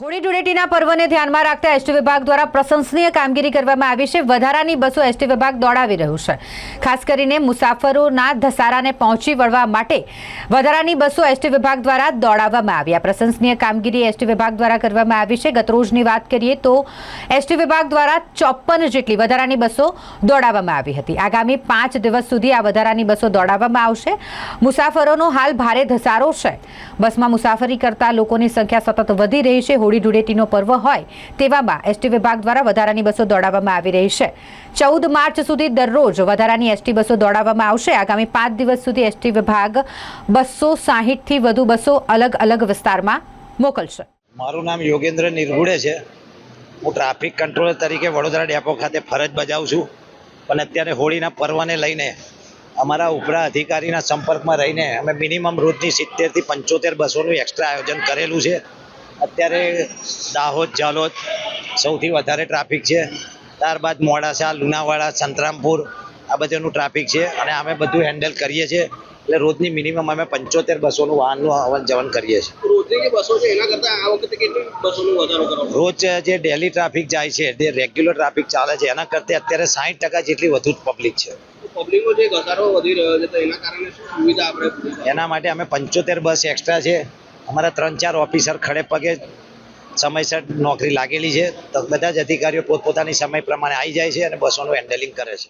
હોળી ધૂળેટીના પર્વને ધ્યાનમાં રાખતા એસટી વિભાગ દ્વારા પ્રશંસનીય કામગીરી કરવામાં આવી છે. વધારાની બસો એસટી વિભાગ દોડાવી રહ્યું છે. ખાસ કરીને મુસાફરોના ધસારાને પહોંચી વળવા માટે વધારાની બસો એસટી વિભાગ દ્વારા દોડાવવામાં આવી. આ પ્રશંસનીય કામગીરી એસટી વિભાગ દ્વારા કરવામાં આવી છે. ગતરોજની વાત કરીએ તો એસટી વિભાગ દ્વારા ચોપન જેટલી વધારાની બસો દોડાવવામાં આવી હતી. આગામી પાંચ દિવસ સુધી આ વધારાની બસો દોડાવવામાં આવશે. મુસાફરોનો હાલ ભારે ધસારો છે. બસમાં મુસાફરી કરતા લોકોની સંખ્યા સતત વધી રહી છે. હોળી ધૂળેટીનો પર્વ હોય તેવામાં એસટી વિભાગ દ્વારા વધારાની બસો દોડાવવામાં આવી રહી છે. ચૌદ માર્ચ સુધી દરરોજ વધારાની એસટી બસો દોડાવવામાં આવશે. આગામી પાંચ દિવસ સુધી એસટી વિભાગ બસો સાહીઠથી વધુ બસો અલગ અલગ વિસ્તારમાં મોકલશે. મારું નામ યોગેન્દ્ર નિર્ગુડે છે. હું ટ્રાફિક કંટ્રોલર તરીકે વડોદરા ડેપો ખાતે ફરજ બજાવું છું. પણ અત્યારે હોળીના પર્વને લઈને અમારા ઉપરા અધિકારીના સંપર્કમાં રહીને અમે મિનિમમ રોજની સિત્તેરથી પંચોતેર બસોનું એક્સ્ટ્રા આયોજન કરેલું છે. અત્યારે દાહોદ જાલોદ સૌથી વધારે ટ્રાફિક છે. ત્યારબાદ મોડાસા લુણાવાડા સંતરામપુર આ બધાનું ટ્રાફિક છે અને અમે બધું હેન્ડલ કરીએ છીએ. એટલે રોજની મિનિમમ અમે પંચોતેર બસોનું વાહનનું અવન જવન કરીએ છીએ. રોજ જે ડેલી ટ્રાફિક જાય છે જે રેગ્યુલર ટ્રાફિક ચાલે છે એના કરતાં અત્યારે સાઠ ટકા જેટલી વધુ પબ્લિક છે? એના માટે અમે પંચોતેર બસ એક્સ્ટ્રા છે. અમારા ત્રણ ચાર ઓફિસર ખડે પગે સમયસર નોકરી લાગેલી છે. તો બધા જ અધિકારીઓ પોતપોતાની સમય પ્રમાણે આવી જાય છે અને બસોનું હેન્ડલિંગ કરે છે.